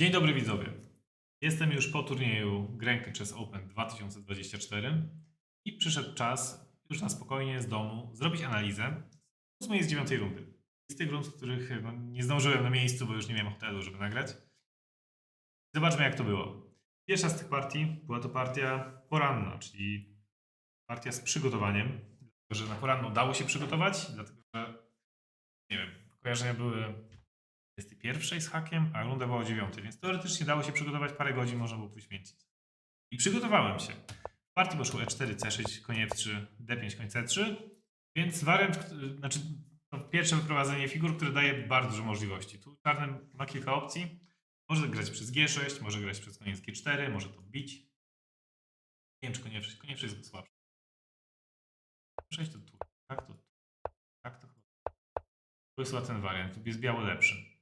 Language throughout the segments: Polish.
Dzień dobry widzowie. Jestem już po turnieju Grenke Chess Open 2024 i przyszedł czas już na spokojnie z domu zrobić analizę z ósmej i z dziewiątej rundy. Z tych rund, których no, nie zdążyłem na miejscu, bo już nie miałem hotelu, żeby nagrać. Zobaczmy jak to było. Pierwsza z tych partii była to partia poranna, czyli partia z przygotowaniem. Dlatego, że na poranną dało się przygotować, dlatego że nie wiem, kojarzenia były 21 z hakiem, a runda była o 9, więc teoretycznie dało się przygotować parę godzin, można było poświęcić. I przygotowałem się. W partii poszło E E4, C6, konie F3, D5, koń C3, więc wariant, znaczy to pierwsze wyprowadzenie figur, które daje bardzo dużo możliwości. Tu czarny ma kilka opcji. Może grać przez G6, może grać przez koniec G4, może to bić. Nie wiem, czy konie F6, konie F6 jest słabsze. F6 to tu, tak to tu, tak to chyba. To jest ten wariant, tu jest biały lepszy.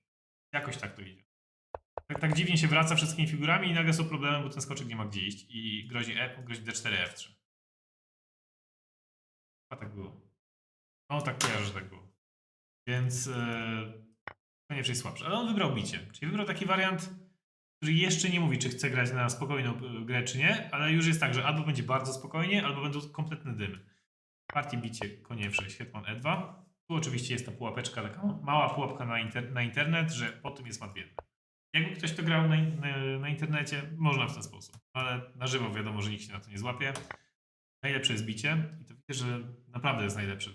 Jakoś tak to idzie. Tak, tak dziwnie się wraca wszystkimi figurami i nagle są problemy, bo ten skoczek nie ma gdzie iść i grozi, e, grozi D4, F3. A tak było. No tak kojarzę, że tak było. Więc e, to nie słabsze. Ale on wybrał bicie. Czyli wybrał taki wariant, który jeszcze nie mówi, czy chce grać na spokojną e, grę, czy nie, ale już jest tak, że albo będzie bardzo spokojnie, albo będą kompletne dymy. Partii bicie konie F6, hetman E2. Tu oczywiście jest ta pułapeczka, taka mała pułapka na, inter, na internet, że po tym jest biedny. Jakby ktoś to grał na, na, internecie, można w ten sposób. Ale na żywo wiadomo, że nikt się na to nie złapie. Najlepsze jest bicie i to widzę, że naprawdę jest najlepsze.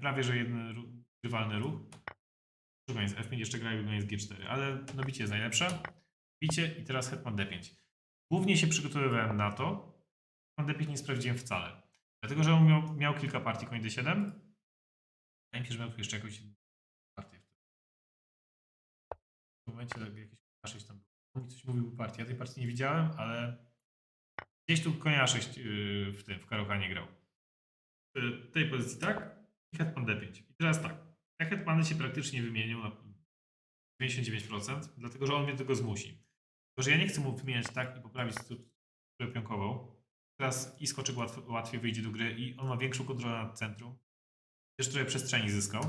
Prawie, że jeden ruch, rywalny ruch. Druga jest F5, jeszcze grają jest G4, ale no bicie jest najlepsze. Bicie i teraz hetman D5. Głównie się przygotowywałem na to. Hetman D5 nie sprawdziłem wcale. Dlatego, że on miał, miał kilka partii koń D7. Wydaje mi się, że miał jeszcze jakąś partię. W tym momencie tak jakieś A6 tam mi coś mówił partii. Ja tej partii nie widziałem, ale gdzieś tu konia 6 yy, w tym, w Karochanie grał. W tej pozycji tak i hetman D5. I teraz tak. Ja hetmany się praktycznie wymienił na 99%, dlatego że on mnie do tego zmusi. Tylko, że ja nie chcę mu wymieniać tak i poprawić strukturę pionkową. Teraz i skoczek łatw, łatwiej wyjdzie do gry i on ma większą kontrolę nad centrum. Też trochę przestrzeni zyskał.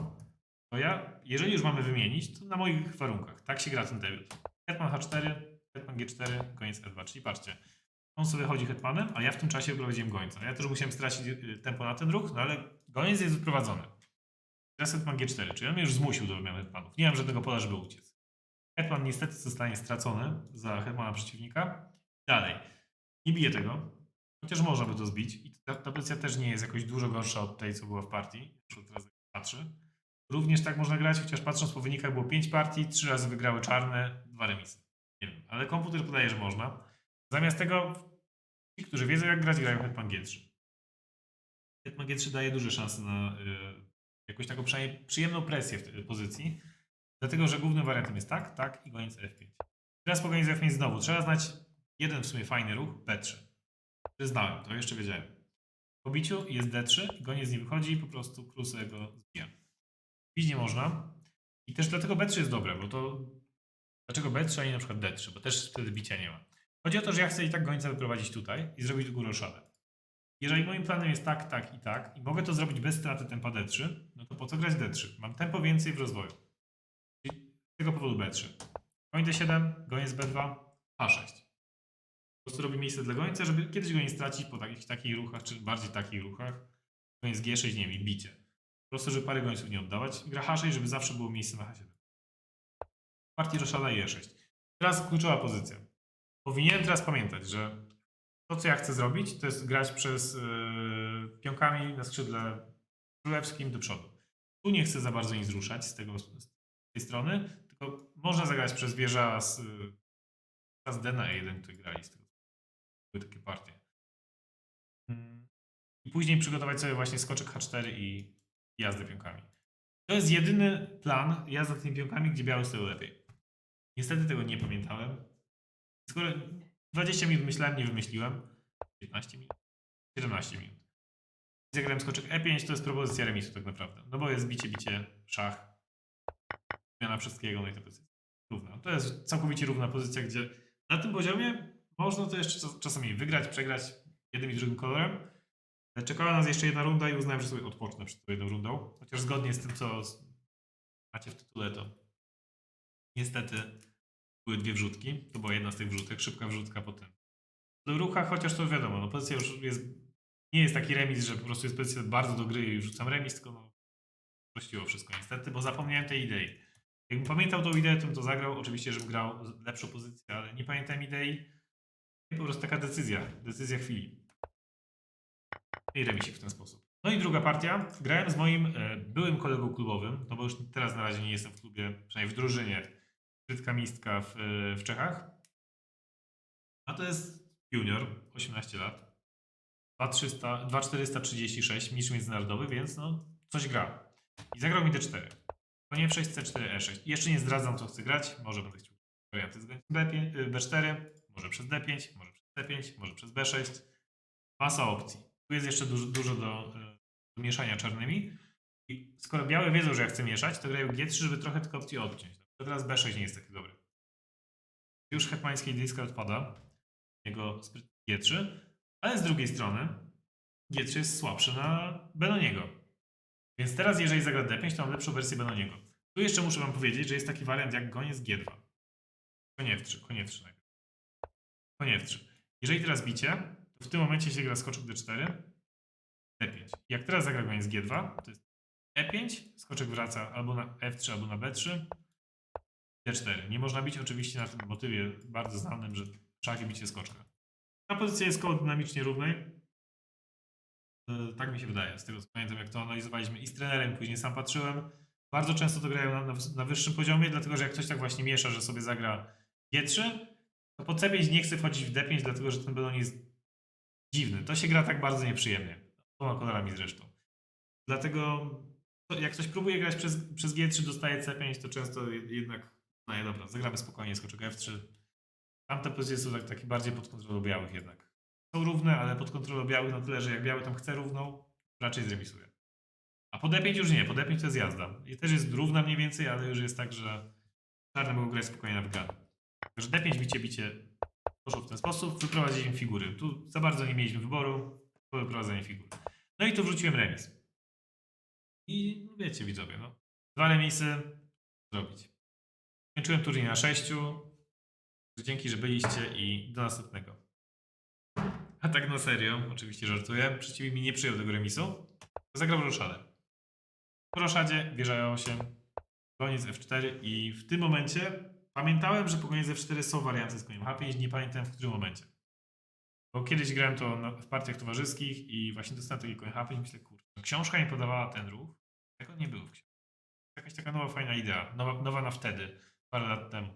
To ja, jeżeli już mamy wymienić, to na moich warunkach. Tak się gra ten debiut. Hetman H4, Hetman G4, koniec E2. Czyli patrzcie, on sobie chodzi hetmanem, a ja w tym czasie wyprowadziłem gońca. Ja też musiałem stracić y, tempo na ten ruch, no ale goniec jest wyprowadzony. Teraz hetman G4, czyli on mnie już zmusił do wymiany hetmanów. Nie mam żadnego pola, żeby uciec. Hetman niestety zostanie stracony za hetmana przeciwnika. Dalej. Nie bije tego, chociaż można by to zbić. I ta, ta pozycja też nie jest jakoś dużo gorsza od tej, co była w partii. Teraz patrzy. Również tak można grać, chociaż patrząc po wynikach było 5 partii, 3 razy wygrały czarne, 2 remisy. Nie wiem, ale komputer podaje, że można. Zamiast tego ci, którzy wiedzą jak grać, grają Hetman G3. Hetman G3 daje duże szanse na y, jakąś taką przyjemną presję w tej pozycji, dlatego że głównym wariantem jest tak, tak i goniec F5. Teraz po goniec F5 znowu trzeba znać jeden w sumie fajny ruch, B3. Który znałem, to jeszcze wiedziałem. Po biciu jest D3, goniec nie wychodzi i po prostu klusę go zbija. Bić nie można. I też dlatego B3 jest dobre, bo to... Dlaczego B3, a nie na przykład D3? Bo też wtedy bicia nie ma. Chodzi o to, że ja chcę i tak gońca wyprowadzić tutaj i zrobić do góry oszadę. Jeżeli moim planem jest tak, tak i tak i mogę to zrobić bez straty tempa D3, no to po co grać D3? Mam tempo więcej w rozwoju. Czyli z tego powodu B3. Koń D7, goniec B2, H6. Prostu robię miejsce dla gońca, żeby kiedyś go nie stracić po takich, takich ruchach, czy bardziej takich ruchach. Goniec G6, nie wiem, bicie. Po prostu, żeby parę gońców nie oddawać. Gra H6, żeby zawsze było miejsce na H7. W partii roszada i E6. Teraz kluczowa pozycja. Powinienem teraz pamiętać, że to, co ja chcę zrobić, to jest grać przez yy, pionkami na skrzydle królewskim do przodu. Tu nie chcę za bardzo nic ruszać z, tego, z tej strony, tylko można zagrać przez wieża z, yy, z D na E1, który grali z tego. Były takie partie. Mm. I później przygotować sobie właśnie skoczek H4 i jazdę pionkami. To jest jedyny plan jazda tymi pionkami, gdzie biały stoi lepiej. Niestety tego nie pamiętałem. Skoro 20 minut myślałem, nie wymyśliłem. 15 minut. 17 minut. Zagrałem skoczek E5, to jest propozycja remisu tak naprawdę. No bo jest bicie, bicie, szach. Zmiana wszystkiego, no i to jest równa. To jest całkowicie równa pozycja, gdzie na tym poziomie można to jeszcze czas- czasami wygrać, przegrać jednym i drugim kolorem. Czekała nas jeszcze jedna runda i uznałem, że sobie odpocznę przed tą jedną rundą. Chociaż zgodnie z tym, co macie w tytule, to niestety były dwie wrzutki. To była jedna z tych wrzutek, szybka wrzutka potem. Do rucha, chociaż to wiadomo, no pozycja już jest, nie jest taki remis, że po prostu jest pozycja bardzo do gry i rzucam remis, tylko no, prościło wszystko niestety, bo zapomniałem tej idei. Jakbym pamiętał tą ideę, to bym to zagrał. Oczywiście, żebym grał lepszą pozycję, ale nie pamiętam idei. Po prostu taka decyzja, decyzja chwili. I remisik w ten sposób. No i druga partia. Grałem z moim e, byłym kolegą klubowym, no bo już teraz na razie nie jestem w klubie, przynajmniej w drużynie Frytka Mistka w, e, w Czechach. A to jest junior, 18 lat. 2300, 2436, mistrz międzynarodowy, więc no coś gra. I zagrał mi D4. Konie F6, C4, E6. Jeszcze nie zdradzam, co chcę grać. Może będę chciał z B5, y, B4, może przez D5, może przez C5, może przez B6. Masa opcji. Tu jest jeszcze dużo, dużo do, do mieszania czarnymi. I skoro białe wiedzą, że ja chcę mieszać, to grają G3, żeby trochę tylko opcji odciąć. To teraz B6 nie jest taki dobry. Już hetmańskiej dyska odpada. Jego spryt G3. Ale z drugiej strony G3 jest słabszy na Benoniego. Więc teraz, jeżeli zagra D5, to mam lepszą wersję Benoniego. Tu jeszcze muszę wam powiedzieć, że jest taki wariant jak goniec G2. Konie F3, konie F3 najpierw. Konie F3. Jeżeli teraz bicie, to w tym momencie się gra skoczek D4, D5. Jak teraz zagra goniec G2, to jest E5, skoczek wraca albo na F3, albo na B3, D4. Nie można bić oczywiście na tym motywie bardzo znanym, że szach bicie skoczka. Ta pozycja jest koło dynamicznie równej. E, Tak mi się wydaje, z tego co pamiętam, jak to analizowaliśmy i z trenerem, później sam patrzyłem. Bardzo często to grają na, na, na wyższym poziomie, dlatego że jak ktoś tak właśnie miesza, że sobie zagra G3, to po C5 nie chce wchodzić w D5, dlatego że ten beton jest dziwny. To się gra tak bardzo nieprzyjemnie. Dwoma kolorami zresztą. Dlatego jak ktoś próbuje grać przez, przez G3, dostaje C5, to często je- jednak, no nie dobra, zagramy spokojnie, skoczek F3. Tamte pozycje są tak, takie bardziej pod kontrolą białych jednak. Są równe, ale pod kontrolą białych na tyle, że jak biały tam chce równą, raczej zremisuje. A po D5 już nie, po D5 to jest jazda. I też jest równa mniej więcej, ale już jest tak, że czarne mogą grać spokojnie na wygraną. Także D5 bicie, bicie poszło w ten sposób, wyprowadziliśmy figury. Tu za bardzo nie mieliśmy wyboru, po wyprowadzenie figur. No i tu wrzuciłem remis. I wiecie widzowie, no. Dwa remisy zrobić. Kończyłem turniej na sześciu. Dzięki, że byliście i do następnego. A tak na serio, oczywiście żartuję, przeciwnik mi nie przyjął tego remisu. Zagrał w roszadę. Po roszadzie wieża 8, koniec F4 i w tym momencie pamiętałem, że po koniec F4 są warianty z koniem H5, nie pamiętam w którym momencie. Bo kiedyś grałem to na, w partiach towarzyskich i właśnie dostałem taki koń H5 myślę, kurczę, książka mi podawała ten ruch, tego nie było w książce. Jakaś taka nowa, fajna idea, nowa, nowa na wtedy, parę lat temu.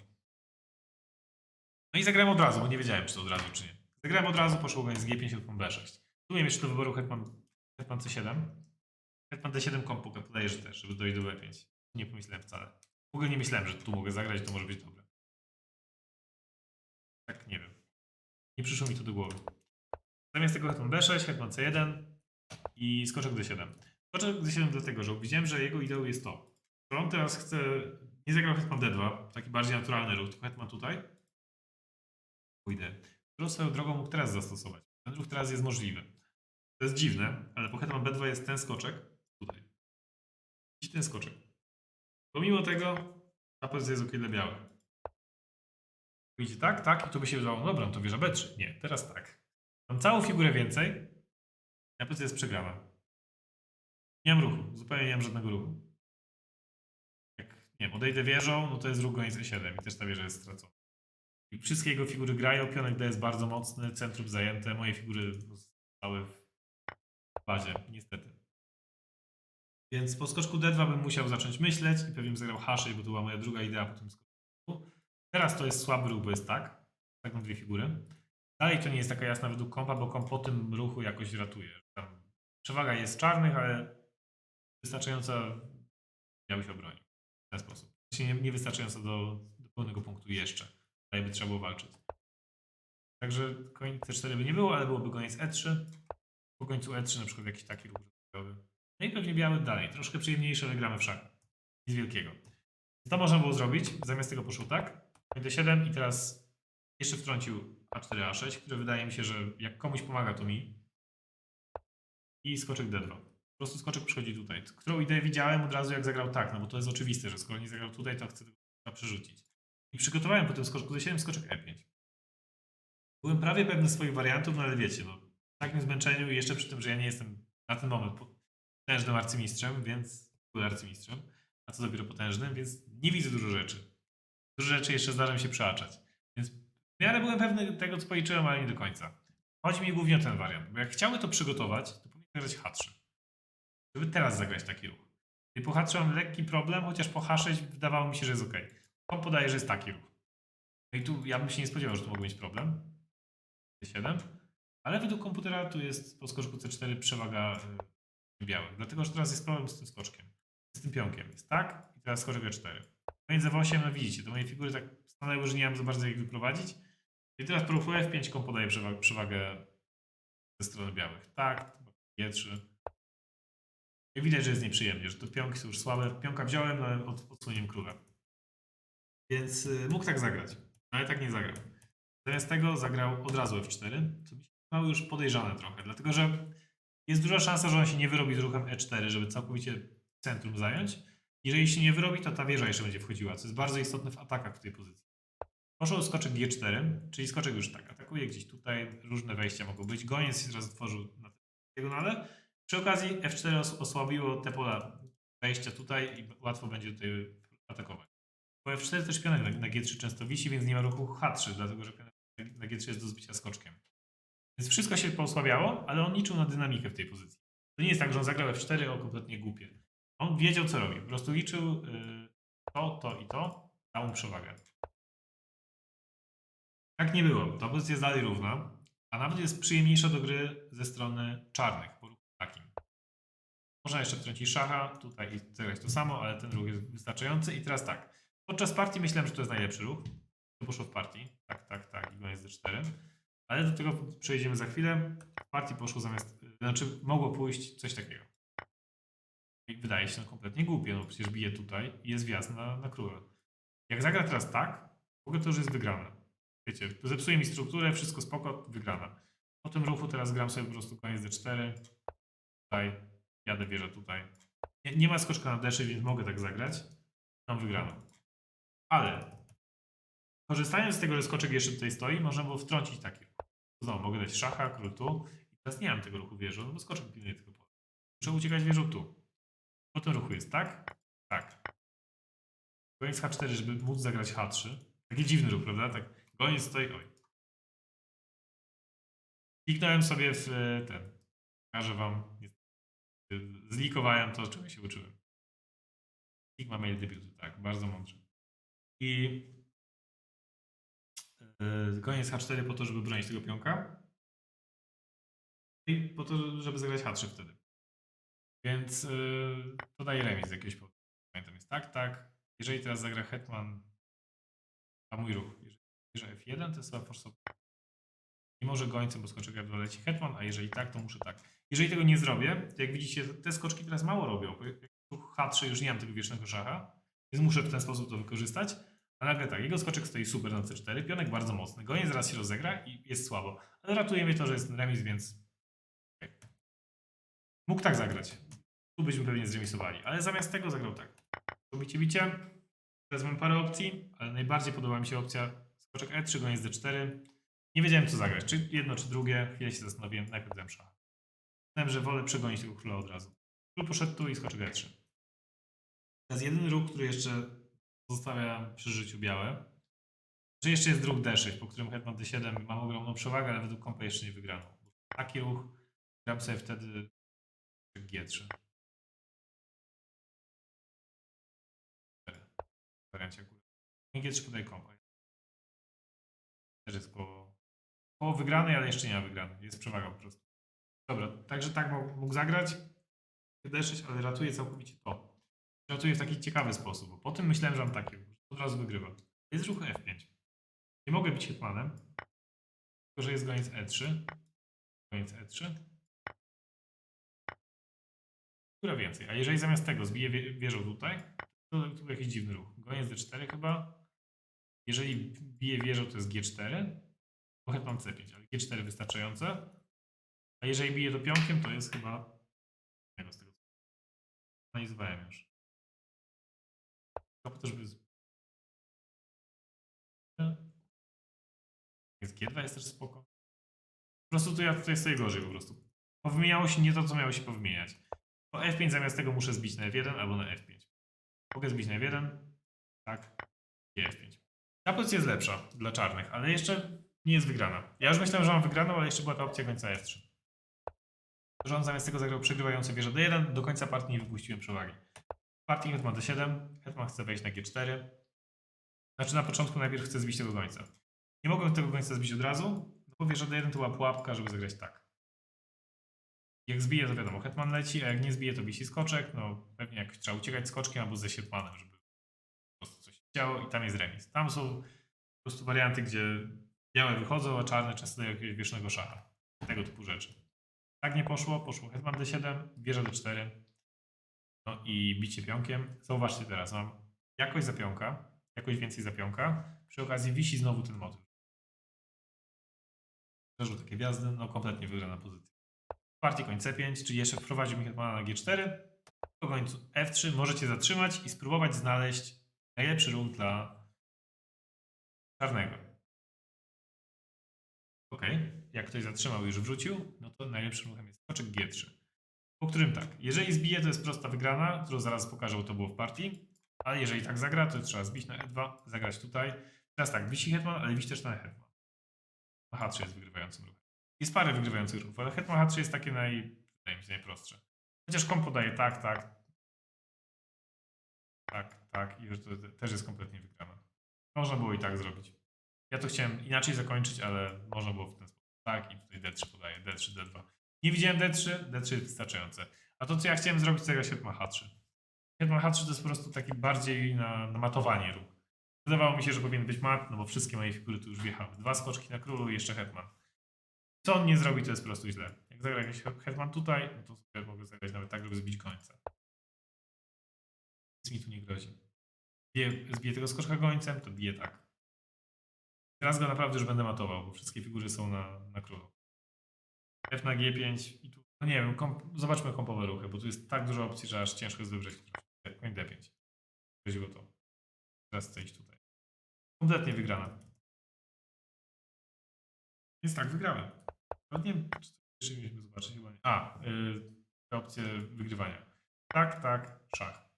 No i zagrałem od razu, bo nie wiedziałem, czy to od razu, czy nie. Zagrałem od razu, poszło koniec G5, hetman B6. Tu miałem jeszcze do wyboru hetman, hetman C7. Hetman D7 kompu podaję, że też, żeby dojść do B5. Nie pomyślałem wcale. Ogóle nie myślałem, że tu mogę zagrać, to może być dobre. Tak, nie wiem. Nie przyszło mi to do głowy. Zamiast tego hetman B6, hetman C1 i skoczek D7. Skoczek D7 dlatego, że widziałem, że jego ideą jest to. że on teraz chce, nie zagrał hetman D2, taki bardziej naturalny ruch, tylko hetman tutaj. Pójdę. Którą swoją drogą mógł teraz zastosować. Ten ruch teraz jest możliwy. To jest dziwne, ale po hetman B2 jest ten skoczek tutaj. I ten skoczek. Pomimo tego ta jest ok dla białych. Idzie tak, tak i tu by się wydawało, no dobra, no to wieża B3. Nie, teraz tak. Mam całą figurę więcej, a pozycja jest przegrana. Nie mam ruchu, zupełnie nie mam żadnego ruchu. Jak, nie wiem, odejdę wieżą, no to jest ruch goniec E7 i też ta wieża jest stracona. I wszystkie jego figury grają, pionek D jest bardzo mocny, centrum zajęte, moje figury zostały w bazie, niestety. Więc po skoczku D2 bym musiał zacząć myśleć i pewnie bym zagrał H6, bo to była moja druga idea po tym skoczku. Teraz to jest słaby ruch, bo jest tak. Tak mam dwie figury. Dalej to nie jest taka jasna według kompa, bo komp po tym ruchu jakoś ratuje. Tam przewaga jest czarnych, ale wystarczająca miały się obronić w ten sposób. Znaczy nie, nie do, do pełnego punktu jeszcze. Tutaj by trzeba było walczyć. Także koń C4 by nie było, ale byłoby koniec E3. Po końcu E3 na przykład jakiś taki ruch. No i pewnie biały dalej. Troszkę przyjemniejsze, ale gramy w szach. Nic wielkiego. To można było zrobić. Zamiast tego poszło tak. Koń D7 i teraz jeszcze wtrącił A4, A6, które wydaje mi się, że jak komuś pomaga, to mi. I skoczek D2. Po prostu skoczek przychodzi tutaj. Którą ideę widziałem od razu, jak zagrał tak, no bo to jest oczywiste, że skoro nie zagrał tutaj, to chce tego przerzucić. I przygotowałem po tym skoczku D7 skoczek E5. Byłem prawie pewny swoich wariantów, no ale wiecie, no, w takim zmęczeniu i jeszcze przy tym, że ja nie jestem na ten moment potężnym arcymistrzem, więc byłem arcymistrzem, a co dopiero potężnym, więc nie widzę dużo rzeczy. Dużo rzeczy jeszcze zdarza mi się przeaczać. Więc w miarę byłem pewny tego, co policzyłem, ale nie do końca. Chodzi mi głównie o ten wariant, bo jak chciałby to przygotować, to powinien zagrać H3. Żeby teraz zagrać taki ruch. I po H3 mam lekki problem, chociaż po H6 wydawało mi się, że jest ok. On podaje, że jest taki ruch. No i tu ja bym się nie spodziewał, że tu mógł mieć problem. D7. Ale według komputera tu jest po skoczku C4 przewaga y, białych. Dlatego, że teraz jest problem z tym skoczkiem. Z tym pionkiem. Jest tak i teraz skoczek E4. No i za 8 no widzicie, to moje figury tak stanęły, że nie mam za bardzo jak wyprowadzić. I teraz ruchu F5 kom przewagę, przewagę ze strony białych. Tak, G3. I widać, że jest nieprzyjemnie, że te pionki są już słabe. Pionka wziąłem, no ale od, odsłoniłem króla. Więc y, mógł tak zagrać, ale tak nie zagrał. Zamiast tego zagrał od razu F4, co mi się już podejrzane trochę, dlatego że jest duża szansa, że on się nie wyrobi z ruchem E4, żeby całkowicie centrum zająć. Jeżeli się nie wyrobi, to ta wieża jeszcze będzie wchodziła, co jest bardzo istotne w atakach w tej pozycji. Poszło skoczek G4, czyli skoczek już tak atakuje gdzieś tutaj, różne wejścia mogą być. Goniec się teraz otworzył na diagonale. Przy okazji F4 os- osłabiło te pola wejścia tutaj i łatwo będzie tutaj atakować. Bo F4 też pionek na G3 często wisi, więc nie ma ruchu H3, dlatego że pionek na G3 jest do zbicia skoczkiem. Więc wszystko się posłabiało, ale on liczył na dynamikę w tej pozycji. To nie jest tak, że on zagrał F4 o kompletnie głupie. On wiedział, co robi. Po prostu liczył y, to, to i to, dał mu przewagę. Tak nie było. Ta pozycja jest dalej równa, a nawet jest przyjemniejsza do gry ze strony czarnych, po ruchu takim. Można jeszcze wtrącić szacha tutaj i zagrać to samo, ale ten ruch jest wystarczający. I teraz tak. Podczas partii myślałem, że to jest najlepszy ruch. To poszło w partii. Tak, tak, tak. I jest D4. Ale do tego przejdziemy za chwilę. W partii poszło zamiast... Znaczy mogło pójść coś takiego. I wydaje się no, kompletnie głupie, no przecież bije tutaj i jest wjazd na, na króla. Jak zagra teraz tak, w ogóle to już jest wygrane. Wiecie, zepsuje mi strukturę, wszystko spoko, wygrana. Po tym ruchu teraz gram sobie po prostu koniec D4. Tutaj, jadę wieżę tutaj. Nie, nie ma skoczka na D6, więc mogę tak zagrać. Mam wygraną. Ale korzystając z tego, że skoczek jeszcze tutaj stoi, można było wtrącić taki ruch. Znowu mogę dać szacha, król tu. I teraz nie mam tego ruchu wieżą, no bo skoczek pilnuje tego pola. Muszę uciekać wieżą tu. Po tym ruchu jest tak, tak. Goniec H4, żeby móc zagrać H3. Taki dziwny ruch, prawda? Tak. Goniec stoi, oj. Kliknąłem sobie w e, ten. Pokażę wam. Zlikowałem to, czego się uczyłem. Sigma mail debiutu, tak, bardzo mądrze. I yy, koniec H4 po to, żeby bronić tego pionka. I po to, żeby zagrać H3 wtedy. Więc yy, to daje remis z jakiegoś powodu. Pamiętam, jest tak, tak. Jeżeli teraz zagra Hetman, a mój ruch, jeżeli bierze F1, to jest forsowy. Nie może gońcem, bo skoczek F2 leci Hetman, a jeżeli tak, to muszę tak. Jeżeli tego nie zrobię, to jak widzicie, te skoczki teraz mało robią. bo jak ruch H3 już nie mam tego wiecznego szacha, więc muszę w ten sposób to wykorzystać. A nagle tak, jego skoczek stoi super na C4, pionek bardzo mocny, goniec zaraz się rozegra i jest słabo. Ale ratuje mnie to, że jest remis, więc mógł tak zagrać. Tu byśmy pewnie zremisowali, ale zamiast tego zagrał tak. Robicie bicie. Mam parę opcji, ale najbardziej podoba mi się opcja skoczek E3, goniec D4. Nie wiedziałem co zagrać, czy jedno, czy drugie. Chwilę się zastanowiłem, najpierw dałem szacha. Myślałem, że wolę przegonić tego króla od razu. Król poszedł tu i skoczek E3. Teraz jedyny ruch, który jeszcze pozostawia przy życiu białe. Czy jeszcze jest ruch D6, po którym hetman D7 mam ogromną przewagę, ale według kompa jeszcze nie wygrano. Taki ruch gram sobie wtedy G3. W wariancie góry. G3 podaje kompa. Też jest koło wygranej, ale jeszcze nie ma wygranej. Jest przewaga po prostu. Dobra, także tak mógł, mógł zagrać. D6, ale ratuje całkowicie to. Ratuje w taki ciekawy sposób, bo po tym myślałem, że mam taki ruch, że od razu wygrywa. Jest ruch F5. Nie mogę być hetmanem, tylko że jest goniec E3. Goniec E3. Która więcej? A jeżeli zamiast tego zbiję wie- wieżą tutaj, to tu jakiś dziwny ruch. Goniec D4 chyba. Jeżeli bije wieżą, to jest G4. Bo hetman C5, ale G4 wystarczające. A jeżeli bije to pionkiem, to jest chyba... Wiem z tego. Analizowałem już. Żeby Jest G2 jest też spoko. Po prostu tu ja tutaj stoję gorzej po prostu. Powymieniało się nie to, co miało się powymieniać. Po F5 zamiast tego muszę zbić na F1 albo na F5. Mogę zbić na F1, tak, i F5. Ta pozycja jest lepsza dla czarnych, ale jeszcze nie jest wygrana. Ja już myślałem, że mam wygraną, ale jeszcze była ta opcja końca F3. Że on zamiast tego zagrał przegrywający wieżę D1, do końca partii nie wypuściłem przewagi. Partii hetman D7, hetman chce wejść na G4. Znaczy na początku najpierw chcę zbić tego gońca. Nie mogłem tego gońca zbić od razu, no bo wieża D1 to była pułapka, żeby zagrać tak. Jak zbije, to wiadomo, hetman leci, a jak nie zbije, to wisi skoczek. No pewnie jak trzeba uciekać skoczkiem albo ze sierpanem, żeby po prostu coś się działo i tam jest remis. Tam są po prostu warianty, gdzie białe wychodzą, a czarne często dają jakiegoś wiecznego szacha. Tego typu rzeczy. Tak nie poszło, poszło hetman D7, wieża D4, no i bicie pionkiem. Zauważcie teraz, mam jakość za pionka, jakoś więcej za pionka, przy okazji wisi znowu ten motyw. Leżą takie gwiazdy, no kompletnie wygrana pozycja. Partii koń C5, czyli jeszcze wprowadził mi hetmana na G4. Po końcu F3 możecie zatrzymać i spróbować znaleźć najlepszy ruch dla czarnego. Ok, jak ktoś zatrzymał i już wrócił, no to najlepszym ruchem jest skoczek G3. Po którym tak, jeżeli zbije, to jest prosta wygrana, którą zaraz pokażę, to było w partii. Ale jeżeli tak zagra, to trzeba zbić na E2, zagrać tutaj. Teraz tak, wisi hetman, ale wisi też na hetman. Na H3 jest wygrywającym ruchem. Jest parę wygrywających ruchów, ale hetman H3 jest takie naj, wydaje mi się, najprostsze. Chociaż komp podaje tak, tak, tak, tak i już to te- też jest kompletnie wygrana. Można było i tak zrobić. Ja to chciałem inaczej zakończyć, ale można było w ten sposób. Tak i tutaj D3 podaje, D3, D2. Nie widziałem D3, D3 jest wystarczające. A to, co ja chciałem zrobić, to zagrać hetman H3. Hetman H3 to jest po prostu taki bardziej na, na matowanie ruch. Wydawało mi się, że powinien być mat, no bo wszystkie moje figury tu już wjechały. Dwa skoczki na królu i jeszcze hetman. Co on nie zrobi, to jest po prostu źle. Jak zagra jakiś hetman tutaj, no to sobie mogę zagrać nawet tak, żeby zbić końca. Nic mi tu nie grozi. Bije, zbiję tego skoczka gońcem, to bije tak. Teraz go naprawdę już będę matował, bo wszystkie figury są na, na królu. F na G5 i tu, no nie wiem, komp, zobaczmy kompowe ruchy, bo tu jest tak dużo opcji, że aż ciężko jest wybrzeć. Koń D5. Groziło to. Teraz chcę iść tutaj. Kompletnie wygrana. Więc tak, wygrałem. Ale nie wiem, czy jeszcze mieliśmy zobaczyć chyba nie. A, yy, te opcje wygrywania. Tak, tak, szach.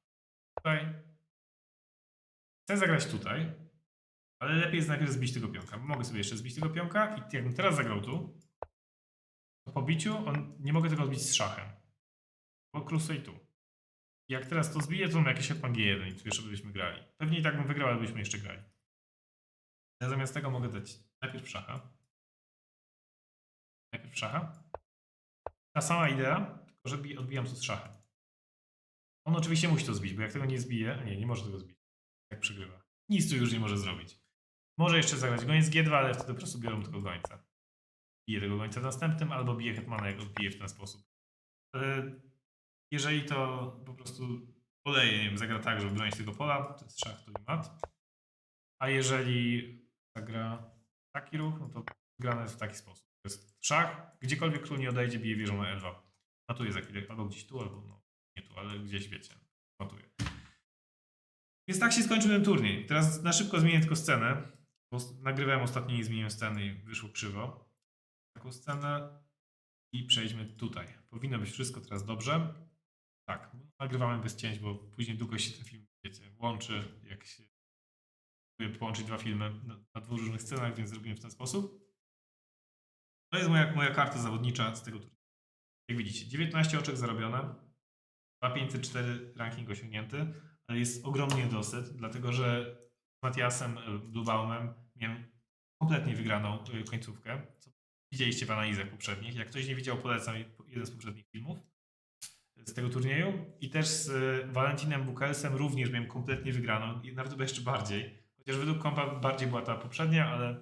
Tutaj. Chcę zagrać tutaj, ale lepiej jest najpierw zbić tego pionka. Mogę sobie jeszcze zbić tego pionka i jakbym teraz zagrał tu, po biciu on, nie mogę tego odbić z szachem. Bo król stoi tu. Jak teraz to zbiję, to mam jakieś hetman G1 i tu jeszcze byśmy grali. Pewnie i tak bym wygrał, ale byśmy jeszcze grali. Ja zamiast tego mogę dać najpierw szacha. Najpierw szacha. Ta sama idea, tylko że bi- odbijam to z szachem. On oczywiście musi to zbić, bo jak tego nie zbije, nie, nie może tego zbić. Jak przegrywa. Nic tu już nie może zrobić. Może jeszcze zagrać goniec G2, ale wtedy po prostu biorą tylko gońca. Bije tego gońca następnym, albo bije hetmana, jak odbije w ten sposób. Ale jeżeli to po prostu poleje, nie wiem, zagra tak, żeby bronić tego pola, to jest szach, to i mat. A jeżeli zagra taki ruch, no to grane jest w taki sposób. To jest szach, gdziekolwiek król nie odejdzie, bije wieżą na L2. Matuje za chwilę, albo gdzieś tu, albo no, nie tu, ale gdzieś wiecie, matuje. Więc tak się skończył ten turniej. Teraz na szybko zmienię tylko scenę, bo nagrywałem ostatnio i zmieniłem scenę i wyszło krzywo. Taką scenę i przejdźmy tutaj. Powinno być wszystko teraz dobrze. Tak, nagrywamy bez cięć, bo później długo się ten film, wiecie, łączy, jak się połączyć dwa filmy na, na dwóch różnych scenach, więc zrobimy w ten sposób. To jest moja, moja karta zawodnicza z tego turnieju. Jak widzicie, 19 oczek zarobione, 2504 ranking osiągnięty, ale jest ogromny niedosyt, dlatego że z Matiasem e, Bluebaumem miałem kompletnie wygraną e, końcówkę, co widzieliście w analizach poprzednich. Jak ktoś nie widział, polecam jeden z poprzednich filmów z tego turnieju. I też z e, Valentinem Bukelsem również miałem kompletnie wygraną, nawet chyba jeszcze bardziej. Chociaż według kompa bardziej była ta poprzednia, ale,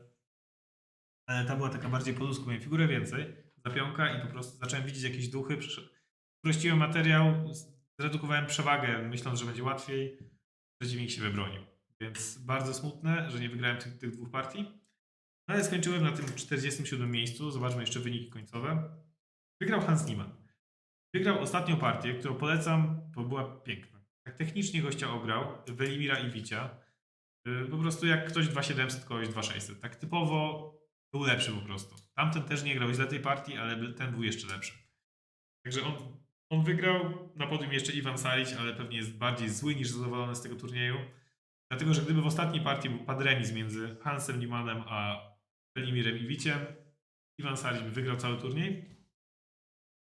ale ta była taka bardziej po ludzku, miałem figurę więcej, zapionka i po prostu zacząłem widzieć jakieś duchy. Uprościłem materiał, zredukowałem przewagę, myśląc, że będzie łatwiej. Przeciwnik się wybronił. Więc bardzo smutne, że nie wygrałem tych, tych dwóch partii. Ale skończyłem na tym 47 miejscu. Zobaczmy jeszcze wyniki końcowe. Wygrał Hans Niemann. Wygrał ostatnią partię, którą polecam, bo była piękna. Tak technicznie gościa ograł, Welimira i Wicia. Yy, Po prostu jak ktoś 2700, kogoś 2600. Tak typowo był lepszy po prostu. Tamten też nie grał źle tej partii, ale ten był jeszcze lepszy. Także on, on wygrał. Na podium jeszcze Iwan Saric, ale pewnie jest bardziej zły niż zadowolony z tego turnieju. Dlatego, że gdyby w ostatniej partii był padł remis między Hansem Limanem a Felimirem Iwiciem, Iwan by wygrał cały turniej.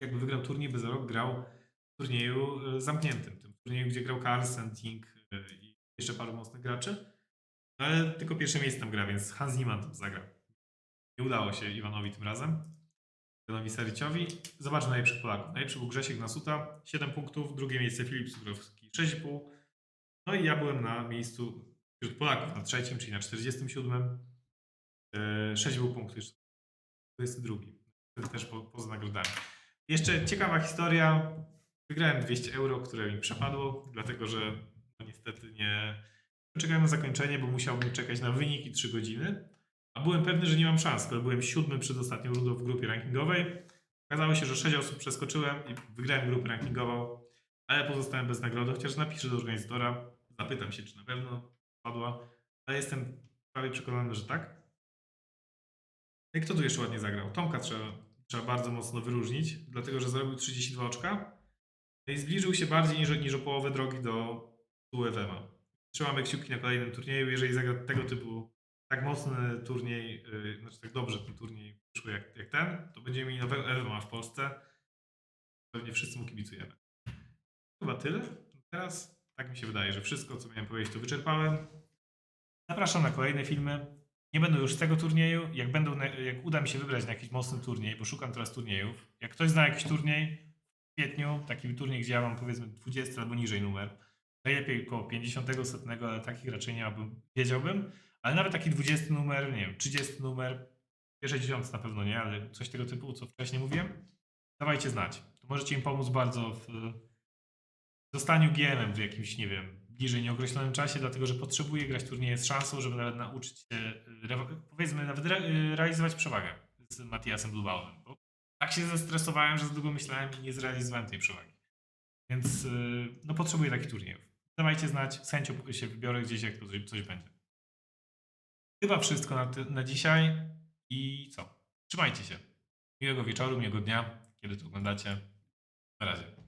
Jakby wygrał turniej, by za rok grał w turnieju e, zamkniętym. Tym turnieju, gdzie grał Carlsen, Tink e, i jeszcze paru mocnych graczy. Ale tylko pierwsze miejsce tam gra, więc Hans Niemann tam zagrał. Nie udało się Iwanowi tym razem. Ivanowi Sariciowi. Zobaczmy najlepszych Polaków. Najlepszy był Grzesiek Nasuta, 7 punktów. Drugie miejsce Filip Sugrowski, 6,5. No i ja byłem na miejscu wśród Polaków, na trzecim, czyli na 47. E, 6,5 punktów jeszcze. 22. Wtedy też po, poza nagrodami. Jeszcze ciekawa historia. Wygrałem 200 euro, które mi przepadło, dlatego że no, niestety nie czekałem na zakończenie, bo musiałbym czekać na wyniki 3 godziny. A byłem pewny, że nie mam szans, skoro byłem siódmym przed ostatnią rundą w grupie rankingowej. Okazało się, że 6 osób przeskoczyłem i wygrałem grupę rankingową, ale pozostałem bez nagrody, chociaż napiszę do organizatora, zapytam się, czy na pewno padła, ale jestem prawie przekonany, że tak. Kto tu jeszcze ładnie zagrał? Tomka trzeba, trzeba bardzo mocno wyróżnić, dlatego że zrobił 32 oczka no i zbliżył się bardziej niż, niż o połowę drogi do UFM-a. Trzymamy kciuki na kolejnym turnieju. Jeżeli zagra tego typu tak mocny turniej, yy, znaczy tak dobrze ten turniej wyszły jak, jak ten, to będziemy mieli nowego MMA w Polsce. Pewnie wszyscy mu kibicujemy. Chyba tyle. Teraz tak mi się wydaje, że wszystko, co miałem powiedzieć, to wyczerpałem. Zapraszam na kolejne filmy. Nie będą już z tego turnieju. Jak, będą, jak uda mi się wybrać na jakiś mocny turniej, bo szukam teraz turniejów. Jak ktoś zna jakiś turniej w kwietniu, taki turniej, gdzie ja mam powiedzmy 20 albo niżej numer, najlepiej około 50 setnego, ale takich raczej nie miałbym, wiedziałbym. Ale nawet taki 20 numer, nie wiem, 30 numer, pierwsze dziesiątce na pewno nie, ale coś tego typu, co wcześniej mówiłem, dawajcie znać. To możecie im pomóc bardzo w zostaniu GM-em w jakimś, nie wiem, bliżej nieokreślonym czasie, dlatego że potrzebuję grać turnieje z szansą, żeby nawet nauczyć się, re- powiedzmy, nawet re, y, realizować przewagę z Matiasem Blubaunem. Bo tak się zestresowałem, że za długo myślałem i nie zrealizowałem tej przewagi. Więc y, no, potrzebuję takich turniejów. Dawajcie znać, z chęcią się wybiorę gdzieś, jak to coś, będzie. Chyba wszystko na, na dzisiaj i co? Trzymajcie się. Miłego wieczoru, miłego dnia, kiedy to oglądacie. Na razie.